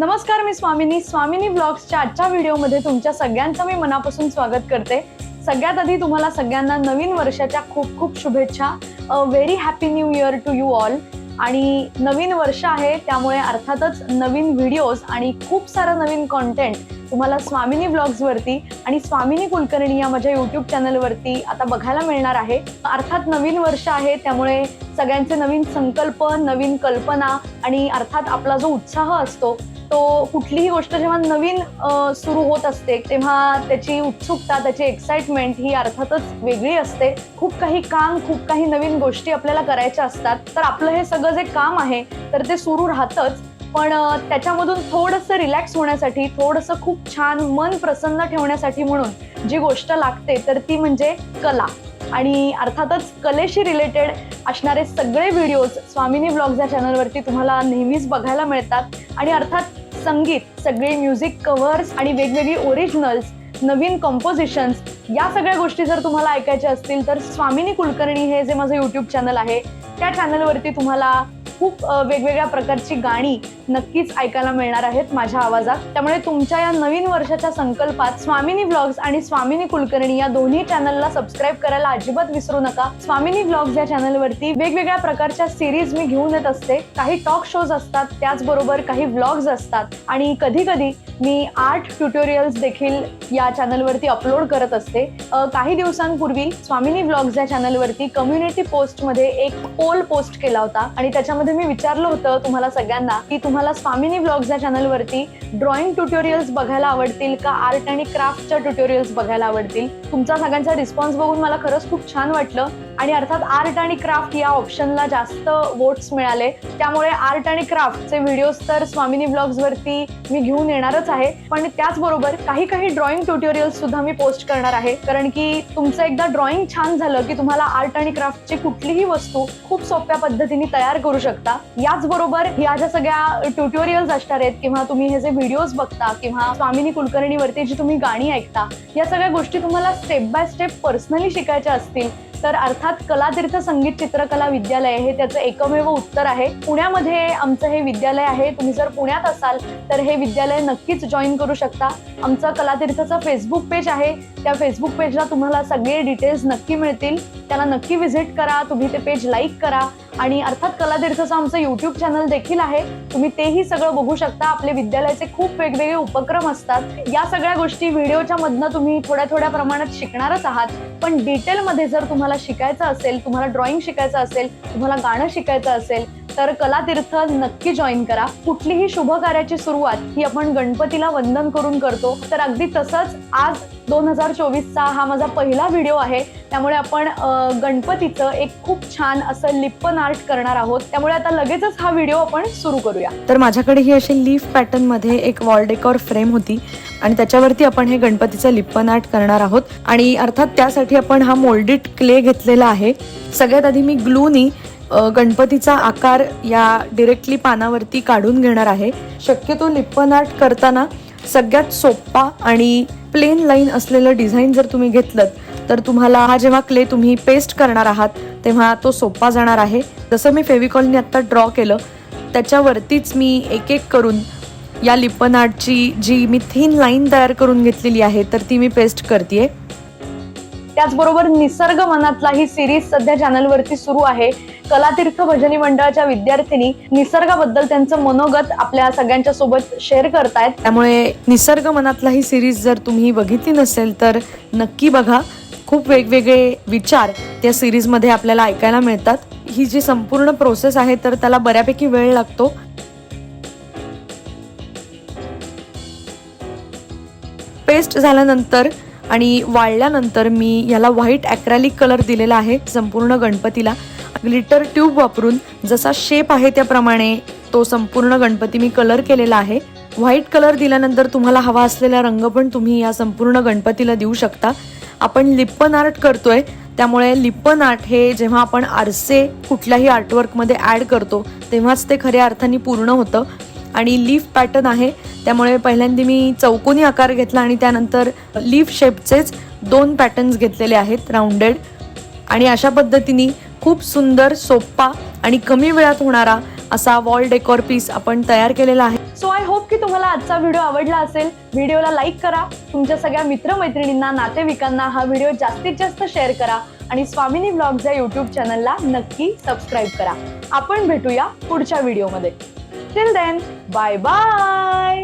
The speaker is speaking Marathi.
नमस्कार मी स्वामिनी. स्वामिनी ब्लॉग्सच्या आजच्या व्हिडिओमध्ये तुमच्या सगळ्यांचं मी मनापासून स्वागत करते. सगळ्यात आधी तुम्हाला सगळ्यांना नवीन वर्षाच्या खूप खूप शुभेच्छा. A very happy new year to you all आणि नवीन वर्ष आहे त्यामुळे अर्थातच नवीन व्हिडिओज आणि खूप सारं नवीन कॉन्टेंट तुम्हाला स्वामिनी ब्लॉग्सवरती आणि स्वामिनी कुलकर्णी या माझ्या यूट्यूब चॅनलवरती आता बघायला मिळणार आहे. अर्थात नवीन वर्ष आहे त्यामुळे सगळ्यांचे नवीन संकल्प नवीन कल्पना आणि अर्थात आपला जो उत्साह असतो तो कुठलीही गोष्ट जेव्हा नवीन सुरू होत असते तेव्हा त्याची उत्सुकता त्याची एक्साइटमेंट ही अर्थातच वेगळी असते. खूप काही काम खूप काही नवीन गोष्टी आपल्याला करायच्या असतात. तर आपलं हे सगळं जे काम आहे तर ते सुरू राहतंच. पण त्याच्यामधून थोडंसं रिलॅक्स होण्यासाठी थोडंसं खूप छान मन प्रसन्न ठेवण्यासाठी म्हणून जी गोष्ट लागते तर ती म्हणजे कला. आणि अर्थातच कलेशी रिलेटेड असणारे सगळे व्हिडिओज स्वामिनी ब्लॉग्स या चॅनलवरती तुम्हाला नेहमीच बघायला मिळतात. आणि अर्थात संगीत सगळे म्युझिक कव्हर्स आणि वेगवेगळी ओरिजिनल्स नवीन कंपोजिशन्स या सगळ्या गोष्टी जर तुम्हाला ऐकायच्या असतील तर स्वामिनी कुलकर्णी हे जे माझं यूट्यूब चॅनल आहे त्या चॅनलवरती तुम्हाला खूप वेगवेगळ्या प्रकारची गाणी नक्कीच ऐकायला मिळणार आहेत माझ्या आवाजात. त्यामुळे तुमच्या या नवीन वर्षाच्या संकल्पात स्वामिनी व्लॉग्स आणि स्वामिनी कुलकर्णी या दोन्ही चॅनलला सबस्क्राईब करायला अजिबात विसरू नका. स्वामिनी व्लॉग्स या चॅनलवरती वेगवेगळ्या प्रकारच्या सिरीज मी घेऊन येत असते. काही टॉक शोज असतात त्याचबरोबर काही व्लॉग्स असतात. आणि कधी कधी मी आर्ट ट्युटोरियल्स देखील या चॅनलवरती अपलोड करत असते. काही दिवसांपूर्वी स्वामिनी व्लॉग्स या चॅनलवरती कम्युनिटी पोस्टमध्ये एक पोल पोस्ट केला होता आणि त्याच्यामध्ये मी विचारलं होतं तुम्हाला सगळ्यांना की तुम्हाला स्वामिनी व्लॉग्स या चॅनलवरती ड्रॉइंग ट्युटोरियल्स बघायला आवडतील का? आर्ट आणि क्राफ्टच्या ट्युटोरियल्स बघायला आवडतील? तुमचा सगळ्यांचा रिस्पॉन्स बघून मला खरंच खूप छान वाटलं. आणि अर्थात आर्ट आणि क्राफ्ट या ऑप्शनला जास्त वोट्स मिळाले. त्यामुळे आर्ट आणि क्राफ्टचे व्हिडिओज तर स्वामिनी ब्लॉग्सवरती मी घेऊन येणारच आहे. पण त्याचबरोबर काही काही ड्रॉइंग ट्युटोरियल्स सुद्धा मी पोस्ट करणार आहे. कारण की तुमचं एकदा ड्रॉइंग छान झालं की तुम्हाला आर्ट आणि क्राफ्टची कुठलीही वस्तू खूप सोप्या पद्धतीने तयार करू शकता. याचबरोबर या ज्या सगळ्या ट्युटोरियल्स असणार आहेत किंवा तुम्ही हे जे व्हिडिओज बघता किंवा स्वामिनी कुलकर्णीवरती जी तुम्ही गाणी ऐकता या सगळ्या गोष्टी तुम्हाला स्टेप बाय स्टेप पर्सनली शिकायच्या असतील. तर अर्थात कलातीर्थ संगीत चित्रकला विद्यालय हे त्याचं एकमेव उत्तर आहे. पुण्यामध्ये आमचं हे विद्यालय आहे. तुम्ही जर पुण्यात असाल तर हे विद्यालय नक्कीच जॉईन करू शकता. आमचं कलातीर्थचं फेसबुक पेज आहे. त्या फेसबुक पेजला तुम्हाला सगळे डिटेल्स नक्की मिळतील. त्याला नक्की व्हिजिट करा. तुम्ही ते पेज लाईक करा. आणि अर्थात कलातीर्थचं आमचं युट्यूब चॅनल देखील आहे. तुम्ही तेही सगळं बघू शकता. आपले विद्यालयाचे खूप वेगवेगळे उपक्रम असतात. या सगळ्या गोष्टी व्हिडिओच्या मधनं तुम्ही थोड्या थोड्या प्रमाणात शिकणारच आहात. पण डिटेलमध्ये जर तुम्हाला शिकायचं असेल तुम्हाला ड्रॉइंग शिकायचं असेल तुम्हाला गाणं शिकायचं असेल तर कलातीर्थ नक्की जॉईन करा. कुठलीही शुभ कार्याची सुरुवात ही आपण गणपतीला वंदन करून करतो. तर अगदी तसंच आज दोन हजार चोवीसचा हा माझा पहिला व्हिडिओ आहे. त्यामुळे आपण गणपतीचं एक खूप छान असं लिप्पन आर्ट करणार आहोत. त्यामुळे आता लगेचच हा व्हिडिओ आपण सुरू करूया. तर माझ्याकडे ही अशी लीफ पॅटर्नमध्ये एक वॉल डेकॉर फ्रेम होती. आणि त्याच्यावरती आपण हे गणपतीचं लिप्पन आर्ट करणार आहोत. आणि अर्थात त्यासाठी आपण हा मोल्डेड क्ले घेतलेला आहे. सगळ्यात आधी मी ग्लूनी गणपतीचा आकार या डिरेक्टली पानावरती काढून घेणार आहे. शक्यतो लिप्पन आर्ट करताना सगळ्यात सोप्पा आणि प्लेन लाईन असलेलं डिझाईन जर तुम्ही घेतलं तर तुम्हाला हा जेव्हा क्ले तुम्ही पेस्ट करणार आहात तेव्हा तो सोपा जाणार आहे. जसं मी फेविकॉलनी आत्ता ड्रॉ केलं त्याच्यावरतीच मी एक एक करून या लिपन आर्टची जी मी थीन लाईन तयार करून घेतलेली आहे तर ती मी पेस्ट करते त्याचबरोबर निसर्ग मनातला ही सिरीज सध्या चॅनलवरती सुरू आहे. कलातीर्थ भजनी मंडळाच्या विद्यार्थिनी निसर्गाबद्दल त्यांचं मनोगत आपल्या सगळ्यांच्या सोबत शेअर करतायत. त्यामुळे निसर्ग मनातला ही सिरीज जर तुम्ही बघितली नसेल तर नक्की बघा. खूप वेगवेगळे विचार त्या सिरीजमध्ये आपल्याला ऐकायला मिळतात. ही जी संपूर्ण प्रोसेस आहे तर त्याला बऱ्यापैकी वेळ लागतो. पेस्ट झाल्यानंतर आणि वाळल्यानंतर मी याला व्हाईट ॲक्रॅलिक कलर दिलेला आहे संपूर्ण गणपतीला. ग्लिटर ट्यूब वापरून जसा शेप आहे त्याप्रमाणे तो संपूर्ण गणपती मी कलर केलेला आहे. व्हाईट कलर दिल्यानंतर तुम्हाला हवा असलेला रंग पण तुम्ही या संपूर्ण गणपतीला देऊ शकता. आपण लिप्पन आर्ट करतोय त्यामुळे लिप्पन आर्ट हे जेव्हा आपण आरसे कुठल्याही आर्टवर्कमध्ये ॲड करतो तेव्हाच ते खऱ्या अर्थाने पूर्ण होतं. आणि लीफ पॅटर्न आहे त्यामुळे पहिल्यांदा मी चौकोनी आकार घेतला आणि त्यानंतर लीफ शेपचेच दोन पॅटर्न्स घेतलेले आहेत राऊंडेड आणि अशा पद्धतीने खूप सुंदर सोप्पा आणि कमी वेळात होणारा असा वॉल डेकोर पीस आपण तयार केलेला आहे. सो आय होप की तुम्हाला आजचा व्हिडिओ आवडला असेल. व्हिडिओला लाईक करा. तुमच्या सगळ्या मित्रमैत्रिणींना नातेवाईकांना हा व्हिडिओ जास्तीत जास्त शेअर करा आणि स्वामिनी ब्लॉग्स या युट्यूब चॅनलला नक्की सबस्क्राईब करा. आपण भेटूया पुढच्या व्हिडिओमध्ये टिल देन बाय बाय